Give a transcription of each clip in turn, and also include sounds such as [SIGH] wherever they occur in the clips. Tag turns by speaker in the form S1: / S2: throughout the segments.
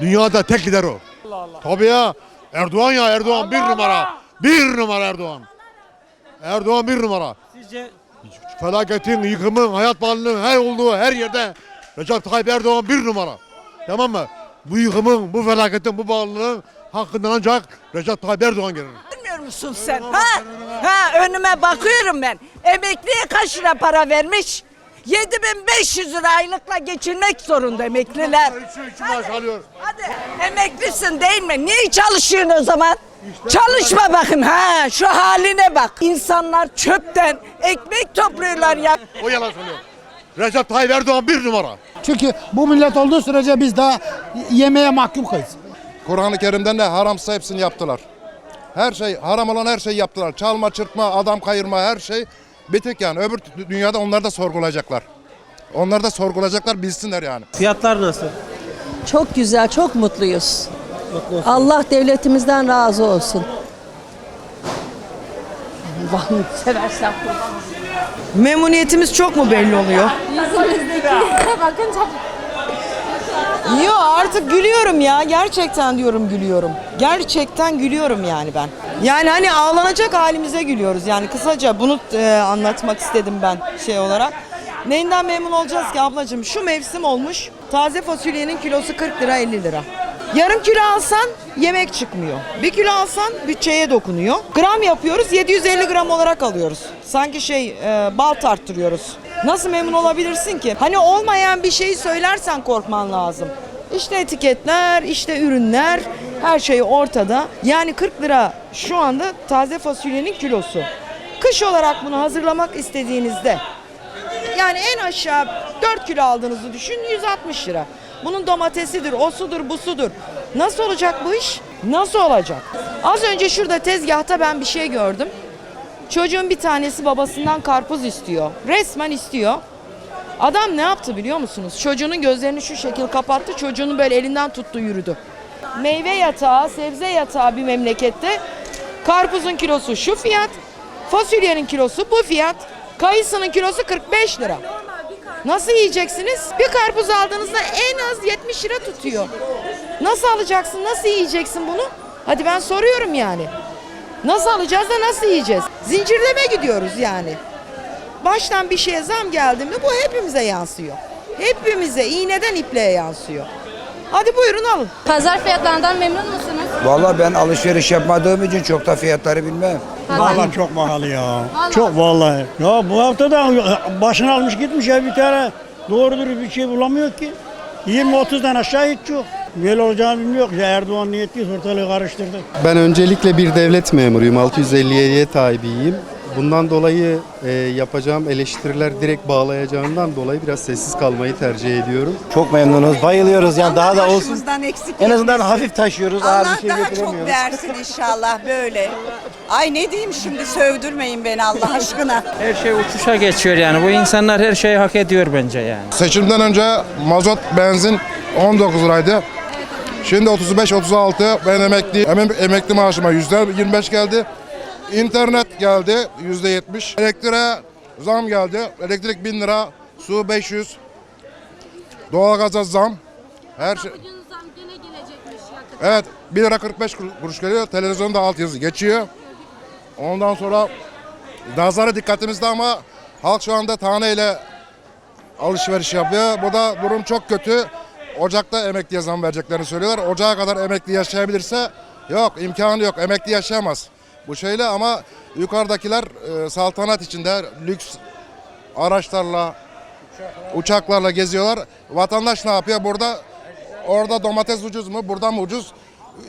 S1: Dünyada tek lider o. Tabii ya. Erdoğan ya Erdoğan bir numara. Bir numara Erdoğan. Erdoğan bir numara.
S2: Sizce
S1: Felaketin, yıkımın, hayat pahalılığının her olduğu her yerde Recep Tayyip Erdoğan bir numara. Tamam mı? Bu yıkımın, bu felaketin, bu pahalılığın hakkından ancak Recep Tayyip Erdoğan gelir.
S3: Görmüyor musun sen? Ha? Ha önüme bakıyorum ben. Emekliye kaç lira para vermiş? 7500 lira aylıkla geçinmek zorunda emekliler.
S1: Üç, üç maaş alıyor.
S3: Hadi emeklisin değil mi? Niye çalışıyorsun o zaman? Çalışma bakın ha şu haline bak. İnsanlar çöpten ekmek topluyorlar ya.
S1: O yalan söylüyor. Recep Tayyip Erdoğan bir numara.
S4: Çünkü bu millet olduğu sürece biz daha yemeğe mahkum kayız.
S5: Kur'an-ı Kerim'den de haramsa hepsini yaptılar. Her şey haram olan her şeyi yaptılar. Çalma, çırpma, adam kayırma her şey bitik yani. Öbür dünyada onlar da sorgulayacaklar. Onlar da sorgulayacaklar bilsinler yani.
S2: fiyatlar nasıl?
S6: Çok güzel, çok mutluyuz.
S2: Mutlu olsun.
S6: Allah devletimizden razı olsun. Allah'ını seversen kurban.
S7: Memnuniyetimiz çok mu belli oluyor? [LAUGHS]
S6: Bakınca
S7: Yo artık gülüyorum ya. Gerçekten diyorum gülüyorum. Gerçekten gülüyorum yani ben. Yani hani ağlanacak halimize gülüyoruz. Yani kısaca bunu e, anlatmak istedim ben şey olarak. Neyinden memnun olacağız ki ablacığım? Şu mevsim olmuş. Taze fasulyenin kilosu 40 lira 50 lira. Yarım kilo alsan yemek çıkmıyor. Bir kilo alsan bütçeye dokunuyor. Gram yapıyoruz 750 gram olarak alıyoruz. Sanki şey e, bal tarttırıyoruz. Nasıl memnun olabilirsin ki? Hani olmayan bir şeyi söylersen korkman lazım. İşte etiketler, işte ürünler, her şey ortada. Yani 40 lira şu anda taze fasulyenin kilosu. Kış olarak bunu hazırlamak istediğinizde yani en aşağı 4 kilo aldığınızı düşün 160 lira. Bunun domatesidir, o sudur, bu sudur. Nasıl olacak bu iş? Nasıl olacak? Az önce şurada tezgahta ben bir şey gördüm. Çocuğun bir tanesi babasından karpuz istiyor. Resmen istiyor. Adam ne yaptı biliyor musunuz? Çocuğunun gözlerini şu şekil kapattı. Çocuğunu böyle elinden tuttu yürüdü. Meyve yatağı, sebze yatağı bir memlekette karpuzun kilosu şu fiyat, fasulyenin kilosu bu fiyat, kayısının kilosu 45 lira. Nasıl yiyeceksiniz? Bir karpuz aldığınızda en az 70 lira tutuyor. Nasıl alacaksın? Nasıl yiyeceksin bunu? Hadi ben soruyorum yani. Nasıl alacağız da nasıl yiyeceğiz? Zincirleme gidiyoruz yani. Baştan bir şeye zam geldi mi bu hepimize yansıyor. Hepimize iğneden ipliğe yansıyor. Hadi buyurun alın.
S8: Pazar fiyatlarından memnun musunuz?
S9: Vallahi ben alışveriş yapmadığım için çok da fiyatları bilmem.
S2: Vallahi
S10: çok pahalı ya.
S8: Vallahi.
S10: Çok vallahi. Ya bu hafta da başını almış gitmiş ya bir tane doğru dürüst bir şey bulamıyor ki. 20-30'dan aşağı hiç yok. Böyle olacağını bilmiyor. Ya Erdoğan niyetli ortalığı karıştırdı.
S11: Ben öncelikle bir devlet memuruyum. 657'ye tabiyim. Bundan dolayı e, yapacağım eleştiriler direkt bağlayacağımdan dolayı biraz sessiz kalmayı tercih ediyorum.
S2: Çok memnunuz, bayılıyoruz yani daha da olsun.
S3: Başımızdan eksik
S2: En azından
S3: etmesin.
S2: hafif taşıyoruz, ağır
S3: Allah
S2: bir şey
S3: daha çok
S2: getiremiyoruz.
S3: versin inşallah böyle. Ay ne diyeyim şimdi sövdürmeyin beni Allah aşkına.
S12: Her şey uçuşa geçiyor yani. Bu insanlar her şeyi hak ediyor bence yani.
S5: Seçimden önce mazot, benzin 19 liraydı. Şimdi 35-36 ben emekli, emek- emekli maaşıma %25 geldi. İnternet geldi %70. Elektriğe zam geldi. Elektrik 1000 lira, su 500. Doğalgaza zam. Her şey.
S8: Bugün zam gene gelecekmiş yakıt.
S5: Evet 1 lira 45 kur- kuruş geliyor. Televizyonda alt yazı geçiyor. Ondan sonra nazara dikkatimizde ama halk şu anda taneyle alışveriş yapıyor. Bu da durum çok kötü. Ocakta emekliye zam vereceklerini söylüyorlar. Ocağa kadar emekli yaşayabilirse yok imkanı yok. Emekli yaşayamaz. Bu şeyle ama yukarıdakiler e, saltanat içinde lüks araçlarla uçaklarla geziyorlar. Vatandaş ne yapıyor? Burada orada domates ucuz mu? Burada mı ucuz?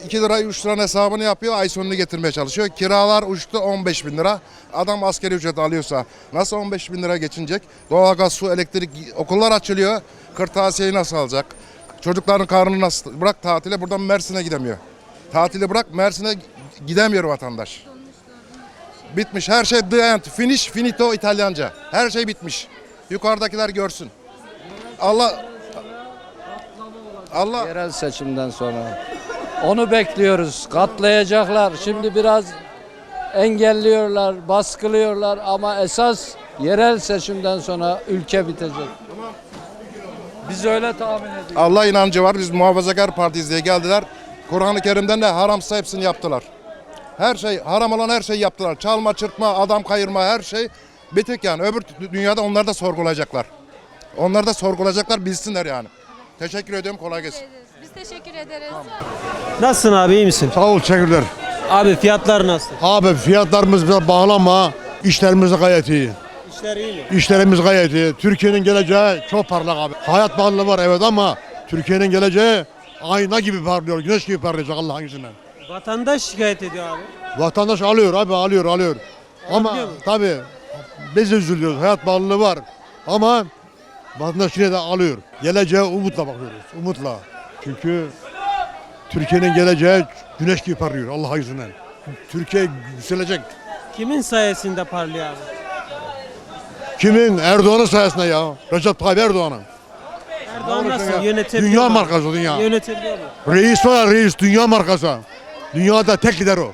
S5: 2 lira 3 liranın hesabını yapıyor. Ay sonunu getirmeye çalışıyor. Kiralar uçtu 15 bin lira. Adam askeri ücret alıyorsa nasıl 15 bin lira geçinecek? Doğalgaz, su, elektrik, okullar açılıyor. Kırtasiyeyi nasıl alacak? Çocukların karnını nasıl? Bırak tatile buradan Mersin'e gidemiyor. Tatili bırak Mersin'e gidemiyor vatandaş. Bitmiş. Her şey the end. Finish, finito İtalyanca. Her şey bitmiş. Yukarıdakiler görsün. Allah Allah
S12: Yerel seçimden sonra. Onu bekliyoruz. Katlayacaklar. Şimdi biraz engelliyorlar, baskılıyorlar ama esas yerel seçimden sonra ülke bitecek. Biz öyle tahmin ediyoruz.
S5: Allah inancı var. Biz muhafazakar partiyiz diye geldiler. Kur'an-ı Kerim'den de haramsa hepsini yaptılar. Her şey haram olan her şeyi yaptılar. Çalma, çırpma, adam kayırma her şey bitik yani. Öbür dünyada onlar da sorgulayacaklar. Onlar da sorgulayacaklar bilsinler yani. Teşekkür ediyorum. Kolay gelsin.
S8: Biz teşekkür ederiz.
S2: Nasılsın abi iyi misin?
S1: Sağ ol teşekkürler.
S2: Abi fiyatlar nasıl?
S1: Abi fiyatlarımız bize bağlanma. İşlerimiz gayet iyi.
S2: İşler iyi mi?
S1: İşlerimiz gayet iyi. Türkiye'nin geleceği çok parlak abi. Hayat pahalı var evet ama Türkiye'nin geleceği ayna gibi parlıyor. Güneş gibi parlayacak Allah'ın izniyle.
S2: Vatandaş şikayet ediyor abi.
S1: Vatandaş alıyor abi alıyor alıyor. Ama
S2: Alabiliyor mu?
S1: tabii biz de üzülüyoruz. Hayat pahalılığı var. Ama vatandaş yine de alıyor. Geleceğe umutla bakıyoruz. Umutla. Çünkü Türkiye'nin geleceği güneş gibi parlıyor Allah'ın izniyle. Türkiye yükselecek.
S2: Kimin sayesinde parlıyor abi?
S1: Kimin? Erdoğan'ın sayesinde ya. Recep Tayyip Erdoğan'ın.
S2: Erdoğan nasıl yönetebiliyor
S1: Dünya
S2: mu?
S1: markası dünya.
S2: Yönetebiliyor mu?
S1: Reis var ya, reis dünya markası. Dünyada tek lider o.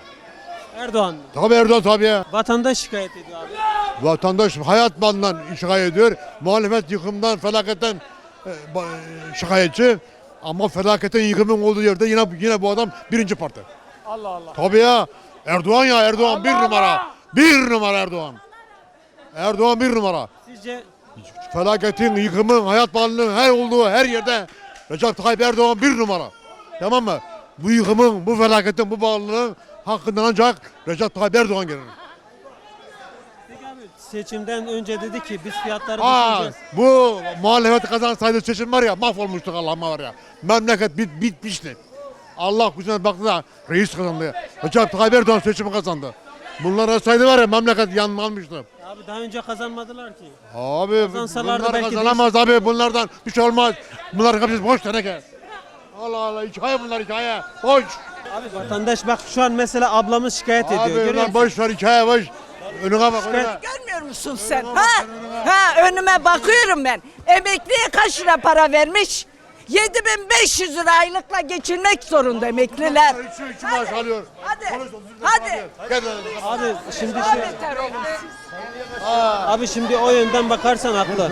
S2: Erdoğan mı?
S1: Tabii Erdoğan tabii ya.
S2: Vatandaş şikayet ediyor abi.
S1: Vatandaş hayat bandından şikayet ediyor. Muhalefet yıkımdan, felaketten e, ba- e, şikayetçi. Ama felaketin yıkımın olduğu yerde yine yine bu adam birinci parti.
S2: Allah Allah.
S1: Tabii ya. Erdoğan ya Erdoğan bir numara. Bir numara Erdoğan. Erdoğan bir numara.
S2: Sizce
S1: Felaketin, yıkımın, hayat pahalılığının her olduğu her yerde Recep Tayyip Erdoğan bir numara. Tamam mı? Bu yıkımın, bu felaketin, bu pahalılığın hakkından ancak Recep Tayyip Erdoğan gelir.
S2: Peki abi seçimden önce dedi ki biz fiyatları
S1: Aa,
S2: düşüreceğiz.
S1: bu muhalefet kazansaydı seçim var ya mahvolmuştuk Allah'ıma var ya. Memleket bit, bitmişti. Allah kusura baktı da reis kazandı. Recep Tayyip Erdoğan seçimi kazandı. Bunlar olsaydı var ya memleket yanmalmıştı.
S2: Abi daha önce kazanmadılar ki.
S1: Abi
S2: Kazansalardı
S1: bunlar
S2: belki
S1: kazanamaz abi bunlardan bir şey olmaz. Bunlar hepsi boş teneke. Allah Allah hikaye bunlar hikaye. Boş.
S2: Abi vatandaş bak şu an mesela ablamız şikayet ediyor.
S1: Abi
S2: Görüyor
S1: bunlar
S2: musun?
S1: boş ver hikaye boş. Önüne bak önüne.
S3: Görmüyor musun sen? Ha? Ha önüme bakıyorum ben. Emekliye kaç lira para vermiş? 7500 lira aylıkla geçinmek zorunda emekliler.
S1: Üçü üçü maaş alıyor.
S3: Hadi.
S1: Polis otuz lira
S3: Hadi.
S1: alıyor. Gel lan.
S2: Abi şimdi
S3: Daha
S2: şu,
S3: beter olun siz.
S2: abi şimdi o yönden bakarsan haklı.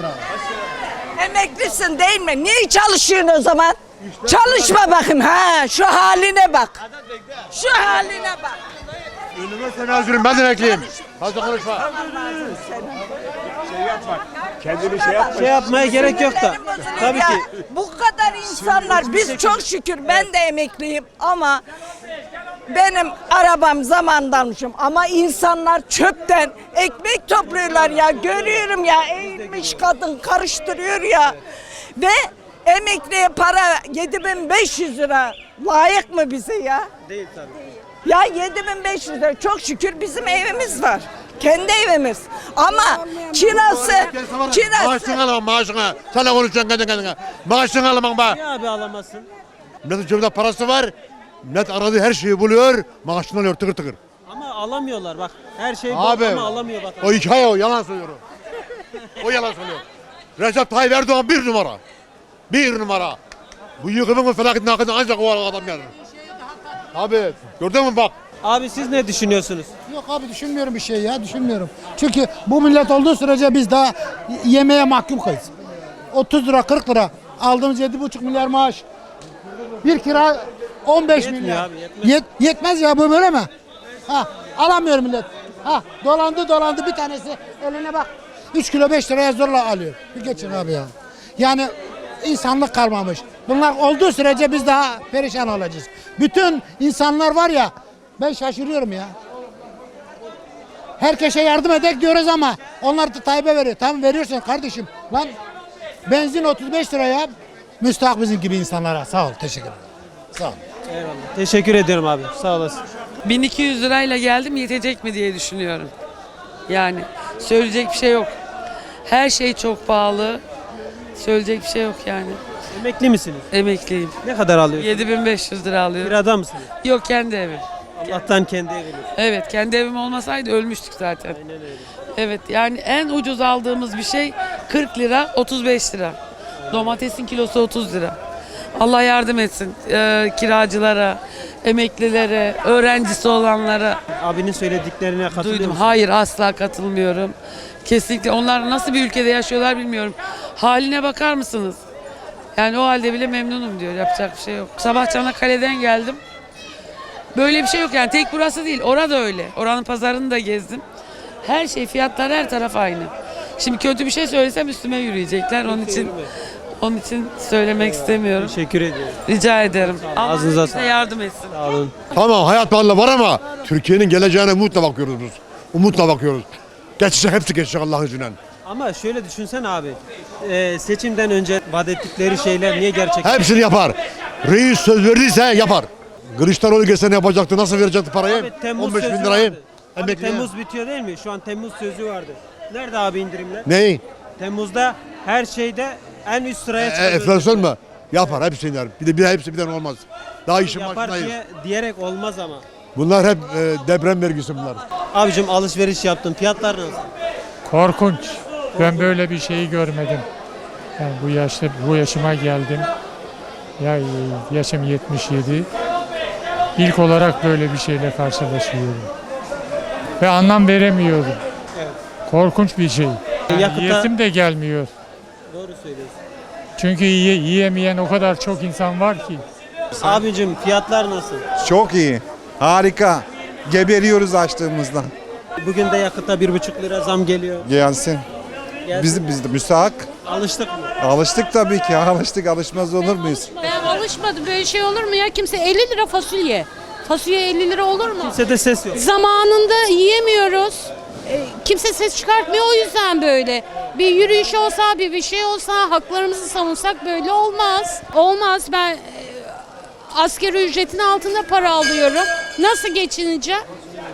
S3: Emeklisin değil mi? Niye çalışıyorsun o zaman? Çalışma bakın ha şu haline bak. Şu haline bak.
S1: Önüme seni hazırım ben de emekliyim. Hadi konuşma.
S2: Şey yapmaya gerek yok da. Tabii
S3: Ya,
S2: ki.
S3: Bu kadar insanlar biz çok şükür ben de emekliyim ama benim arabam zamandanmışım ama insanlar çöpten ekmek topluyorlar ya. Görüyorum ya eğilmiş kadın karıştırıyor ya. Ve emekliye para 7500 lira. Layık mı bize ya?
S2: değil tabii.
S3: Ya 7500 lira. Çok şükür bizim evimiz var. Kendi evimiz. Ama kirası.
S1: Maaşını alamam maaşını. Sen de konuşacaksın kendi kendine. Maaşını alamam bak.
S2: Niye abi alamazsın?
S1: Milletin cebinde parası var. Millet aradığı her şeyi buluyor. Maaşını alıyor tıkır tıkır.
S2: Ama alamıyorlar bak. Her şey bol
S1: Abi
S2: ama alamıyor
S1: o
S2: vatandaş.
S1: hikaye o yalan söylüyorum. o yalan söylüyor. Recep Tayyip Erdoğan bir numara. Bir numara. Bu yıkımın felaketin hakkında ancak o adam gelir. Abi gördün mü bak.
S2: Abi siz ne düşünüyorsunuz?
S4: Yok abi düşünmüyorum bir şey ya düşünmüyorum. Çünkü bu millet olduğu sürece biz daha yemeğe mahkum kayız. 30 lira 40 lira aldığımız 7,5 milyar maaş. Bir kira 15
S2: Yetmiyor
S4: milyar.
S2: abi, yetmez.
S4: Yet- yetmez ya bu böyle mi? Ha alamıyor millet. Ha dolandı dolandı bir tanesi eline bak 3 kilo 5 liraya zorla alıyor. Bir geçin abi ya. Yani insanlık kalmamış. Bunlar olduğu sürece biz daha perişan olacağız. Bütün insanlar var ya ben şaşırıyorum ya. Herkese yardım edek diyoruz ama onlar da Tayyip'e veriyor. Tamam veriyorsun kardeşim. Lan benzin 35 liraya müstahak bizim gibi insanlara. Sağ ol. Teşekkür ederim. Sağ ol.
S2: Eyvallah. Teşekkür ediyorum abi. Sağ olasın.
S7: 1200 lirayla geldim yetecek mi diye düşünüyorum. Yani söyleyecek bir şey yok. Her şey çok pahalı. Söyleyecek bir şey yok yani.
S2: Emekli misiniz?
S7: Emekliyim.
S2: Ne kadar alıyorsunuz?
S7: 7500 lira alıyorum.
S2: Kirada mısınız?
S7: Yok kendi evim.
S2: Allah'tan kendi eviniz.
S7: Evet kendi evim olmasaydı ölmüştük zaten.
S2: Aynen öyle.
S7: Evet yani en ucuz aldığımız bir şey 40 lira 35 lira. Domatesin kilosu 30 lira. Allah yardım etsin ee, kiracılara, emeklilere, öğrencisi olanlara.
S2: Abinin söylediklerine katılıyor
S7: Duydum.
S2: musun?
S7: Hayır asla katılmıyorum. Kesinlikle onlar nasıl bir ülkede yaşıyorlar bilmiyorum. Haline bakar mısınız?
S13: Yani o halde bile memnunum diyor. Yapacak bir şey yok. Sabah Çanakkale'den geldim. Böyle bir şey yok yani tek burası değil. Orada öyle. Oranın pazarını da gezdim. Her şey fiyatlar her taraf aynı. Şimdi kötü bir şey söylesem üstüme yürüyecekler. Onun için onun için söylemek istemiyorum.
S2: Teşekkür ediyorum.
S13: Rica ederim. Allah
S2: Ağzınıza
S13: bize
S2: sağlık.
S13: yardım etsin.
S2: Sağ olun.
S1: Tamam hayat pahalı var ama Türkiye'nin geleceğine umutla bakıyoruz biz. Umutla bakıyoruz. Geçecek hepsi geçecek Allah'ın izniyle.
S2: Ama şöyle düşünsen abi. e, seçimden önce vaat ettikleri şeyler niye gerçek?
S1: Hepsini yapar. Reis söz verdiyse yapar. Kılıçdaroğlu gelse ne yapacaktı? Nasıl verecekti parayı?
S2: Abi Temmuz
S1: 15 bin
S2: sözü
S1: lirayı.
S2: vardı. Abi
S1: Emekliye.
S2: Temmuz bitiyor değil mi? Şu an Temmuz sözü vardı. Nerede abi indirimler?
S1: Neyi?
S2: Temmuz'da her şeyde en üst sıraya
S1: E,
S2: çıkıyor.
S1: enflasyon mu? Yapar hepsini yapar. Bir de bir de hepsi birden olmaz. Daha işin
S2: Yapar
S1: başındayız.
S2: diye, diyerek olmaz ama.
S1: Bunlar hep e, deprem vergisi bunlar.
S2: Abicim alışveriş yaptım. Fiyatlar nasıl?
S14: Korkunç. Ben böyle bir şeyi görmedim. Yani bu yaşta bu yaşıma geldim. Ya yaşım 77. İlk olarak böyle bir şeyle karşılaşıyorum. Ve anlam veremiyorum. Korkunç bir şey. Yani
S2: Yakıta-
S14: yiyesim de gelmiyor.
S2: Doğru söylüyorsun.
S14: Çünkü yiye- yiyemeyen o kadar çok insan var ki.
S2: Abicim fiyatlar nasıl?
S15: Çok iyi. Harika. Geberiyoruz açtığımızdan.
S2: Bugün de yakıta bir buçuk lira zam geliyor.
S15: Gelsin. Biz, biz de müsahak.
S2: Alıştık mı?
S15: Alıştık tabii ki. Alıştık. Alışmaz olur muyuz?
S16: Ben alışmadım böyle şey olur mu ya? Kimse 50 lira fasulye. Fasulye 50 lira olur mu?
S2: Kimsede ses yok.
S16: Zamanında yiyemiyoruz. E, Kimse ses çıkartmıyor o yüzden böyle. Bir yürüyüş olsa, bir bir şey olsa, haklarımızı savunsak böyle olmaz. Olmaz. Ben e, asgari ücretin altında para alıyorum. Nasıl geçineceğim?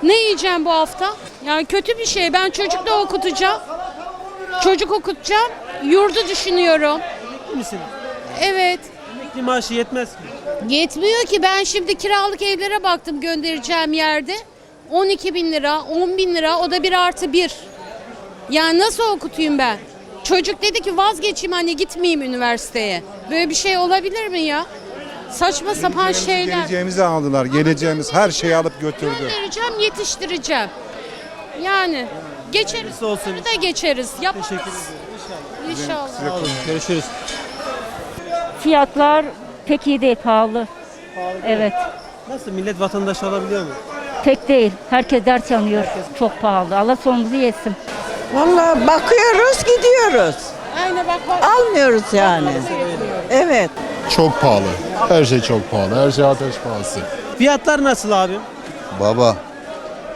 S16: Ne yiyeceğim bu hafta? Yani kötü bir şey. Ben çocuk da okutacağım. Çocuk okutacağım. Yurdu düşünüyorum.
S2: Emekli misiniz?
S16: Evet.
S2: Emekli maaşı yetmez ki.
S16: Yetmiyor ki ben şimdi kiralık evlere baktım göndereceğim yerde. 12 bin lira, 10 bin lira o da bir artı bir. Yani nasıl okutayım ben? Çocuk dedi ki vazgeçeyim anne gitmeyeyim üniversiteye. Böyle bir şey olabilir mi ya? Saçma sapan şeyler.
S15: Geleceğimizi aldılar. Geleceğimiz her şeyi alıp götürdü.
S16: Göndereceğim, yetiştireceğim. Yani geçeriz.
S2: Hayırlısı olsun.
S16: Bunu da geçeriz. Yap
S2: Teşekkür ederim.
S16: inşallah.
S2: Sağ olun. Görüşürüz.
S17: Fiyatlar pek iyi değil, pahalı. Evet.
S2: Nasıl millet vatandaş olabiliyor mu?
S17: Pek değil. Herkes dert yanıyor. Çok pahalı. Allah sonumuzu yesin.
S8: Vallahi bakıyoruz gidiyoruz.
S16: Aynen bak bak.
S8: Almıyoruz yani. Evet.
S1: Çok pahalı. Her şey çok pahalı. Her şey ateş pahası.
S2: Fiyatlar nasıl abim?
S11: Baba,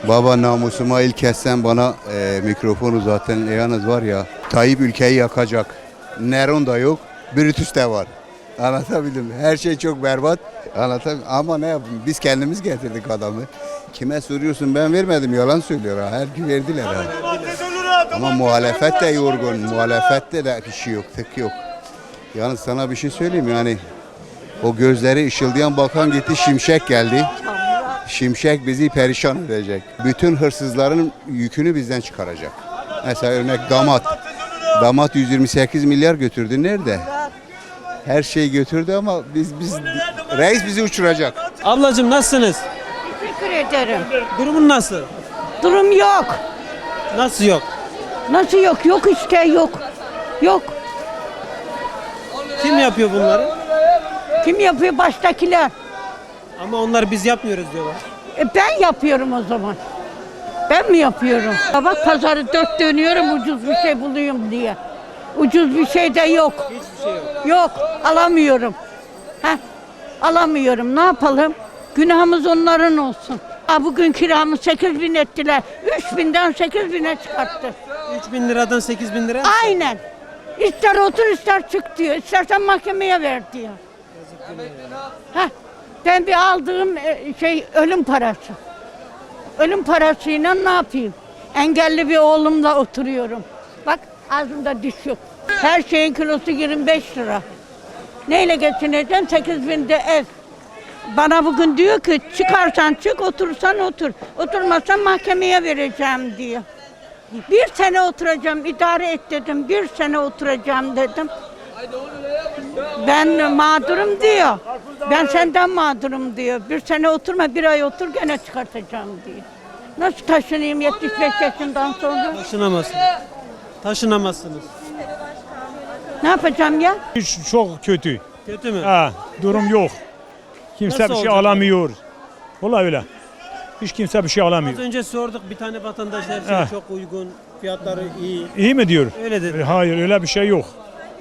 S11: baba namusuma ilk kessen bana e, mikrofon uzattın. Yalnız var ya, Tayyip ülkeyi yakacak. Neron da yok, Brutus de var. Anlatabildim. Her şey çok berbat. Anlatam ama ne yapayım? Biz kendimiz getirdik adamı. Kime soruyorsun ben vermedim yalan söylüyor. Her gün verdiler ha. Ama muhalefet de yorgun. Muhalefette de bir şey yok, tık yok. Yalnız sana bir şey söyleyeyim yani. O gözleri ışıldayan bakan gitti Şimşek geldi. Şimşek bizi perişan edecek. Bütün hırsızların yükünü bizden çıkaracak. Mesela örnek damat. Damat 128 milyar götürdü. Nerede? Her şeyi götürdü ama biz biz reis bizi uçuracak.
S2: Ablacım nasılsınız?
S8: Teşekkür ederim.
S2: Durumun nasıl?
S8: Durum yok.
S2: Nasıl yok?
S8: Nasıl yok? Yok işte yok. Yok.
S2: Kim yapıyor bunları?
S8: Kim yapıyor? Baştakiler.
S2: Ama onlar biz yapmıyoruz diyorlar.
S8: E ben yapıyorum o zaman. Ben mi yapıyorum? Ya Bak pazarı dört dönüyorum ucuz bir şey bulayım diye. Ucuz bir şey de yok.
S2: Hiçbir şey yok.
S8: Yok alamıyorum. Heh, alamıyorum ne yapalım? Günahımız onların olsun. Ha, bugün kiramı 8 bin ettiler. 3 binden 8 bine çıkarttı.
S2: 3000 liradan 8000 lira.
S8: Aynen. İster otur ister çık diyor. İstersen mahkemeye ver diyor. Heh, ben bir aldığım e, şey ölüm parası. Ölüm parasıyla ne yapayım? Engelli bir oğlumla oturuyorum. Bak ağzımda diş yok. Her şeyin kilosu 25 lira. Neyle geçineceğim? 8 binde ev. Bana bugün diyor ki çıkarsan çık oturursan otur. Oturmazsan mahkemeye vereceğim diyor. Bir sene oturacağım, idare et dedim. Bir sene oturacağım dedim. Ben mağdurum diyor. Ben senden mağdurum diyor. Bir sene oturma, bir ay otur gene çıkartacağım diyor. Nasıl taşınayım 75 yaşından sonra?
S2: Taşınamazsınız. Taşınamazsınız.
S8: Ne yapacağım ya?
S10: Çok kötü.
S2: Kötü mü?
S10: Ha, durum yok. Kimse
S2: Nasıl
S10: bir şey
S2: olacak?
S10: alamıyor. Vallahi öyle. Hiç kimse bir şey
S2: Az
S10: alamıyor.
S2: önce sorduk bir tane vatandaş her şey
S10: Ha.
S2: çok uygun, fiyatları iyi.
S10: İyi mi diyor?
S2: Öyle dedi.
S10: Hayır öyle bir şey yok.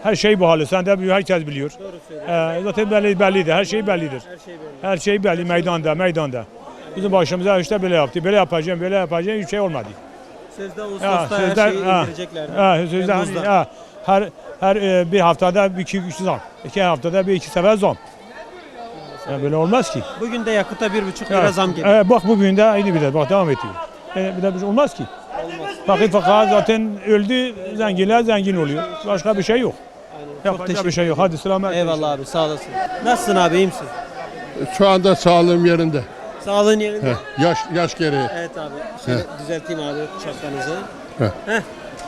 S10: Her şey pahalı. Sen de biliyor, herkes biliyor.
S2: Doğru söylüyor.
S10: Ee, zaten belli, bellidir. Her şey bellidir.
S2: Her şey belli.
S10: Her şey belli meydanda, meydanda. Bizim başımıza işte böyle yaptı. Böyle yapacağım, böyle yapacağım. Hiç şey olmadı.
S2: Sözde Ağustos'ta her şeyi
S10: ha,
S2: indireceklerdi.
S10: ha, sözde hani,
S2: Temmuz'da.
S10: ha, her her e, bir haftada bir iki üç zam. İki haftada bir iki sefer zam. Ya böyle olmaz ki.
S2: Bugün de yakıta bir buçuk
S10: Ya,
S2: lira zam geliyor.
S10: e, bak bugün de aynı bir de bak devam ediyor. E, bir de bir şey olmaz ki. Fakir fakir zaten öldü, zenginler zengin oluyor. Başka bir şey yok.
S2: Çok
S10: Yapacak
S2: teşekkür
S10: bir şey yok. Hadi selamet.
S2: Eyvallah abi sağ olasın. Nasılsın abi iyi misin?
S18: Şu anda sağlığım yerinde.
S2: Sağlığın yerinde.
S18: Yaş yaş gereği.
S2: Evet abi. Şöyle düzelteyim abi şapkanızı.
S18: Heh.
S2: Heh.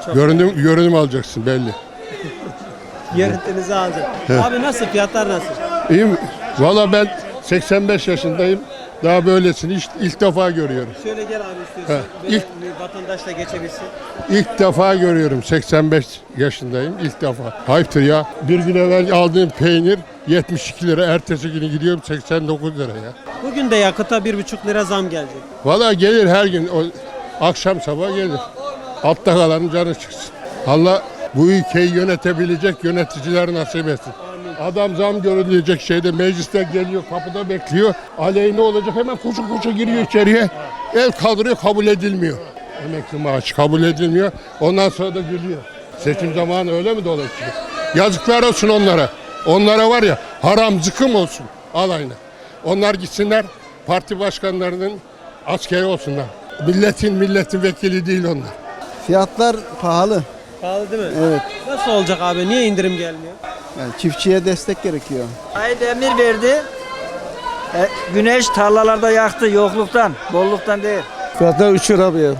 S2: Çok
S18: Görünüm görünüm alacaksın belli. [LAUGHS]
S2: Görüntünüzü alacağım. Abi nasıl fiyatlar nasıl?
S18: İyi mi? Valla ben 85 yaşındayım. Daha böylesini ilk, ilk defa görüyorum.
S2: Şöyle gel abi istiyorsan. Böyle
S18: İlk-
S2: vatandaş da geçebilsin.
S18: İlk defa görüyorum. 85 yaşındayım. ilk defa. Hayıptır ya. Bir gün evvel aldığım peynir 72 lira. Ertesi günü gidiyorum 89 lira ya.
S2: Bugün de yakıta bir buçuk lira zam gelecek.
S18: Valla gelir her gün. O, akşam sabah gelir. Altta kalanın canı çıksın. Allah bu ülkeyi yönetebilecek yöneticiler nasip etsin. Adam zam görülecek şeyde mecliste geliyor kapıda bekliyor. Aleyhine olacak hemen koşu koşu giriyor içeriye. El kaldırıyor kabul edilmiyor. Emekli maaşı kabul edilmiyor. Ondan sonra da gülüyor. Seçim zamanı öyle mi dolaşıyor? Yazıklar olsun onlara. Onlara var ya haram zıkım olsun alayına. Onlar gitsinler parti başkanlarının askeri olsunlar. Milletin milletin vekili değil onlar.
S11: Fiyatlar pahalı.
S2: Pahalı değil mi?
S11: Evet.
S2: Nasıl olacak abi? Niye indirim gelmiyor?
S11: Yani çiftçiye destek gerekiyor.
S6: Ay demir verdi. güneş tarlalarda yaktı yokluktan, bolluktan değil.
S11: Fiyatlar uçuyor abi ya.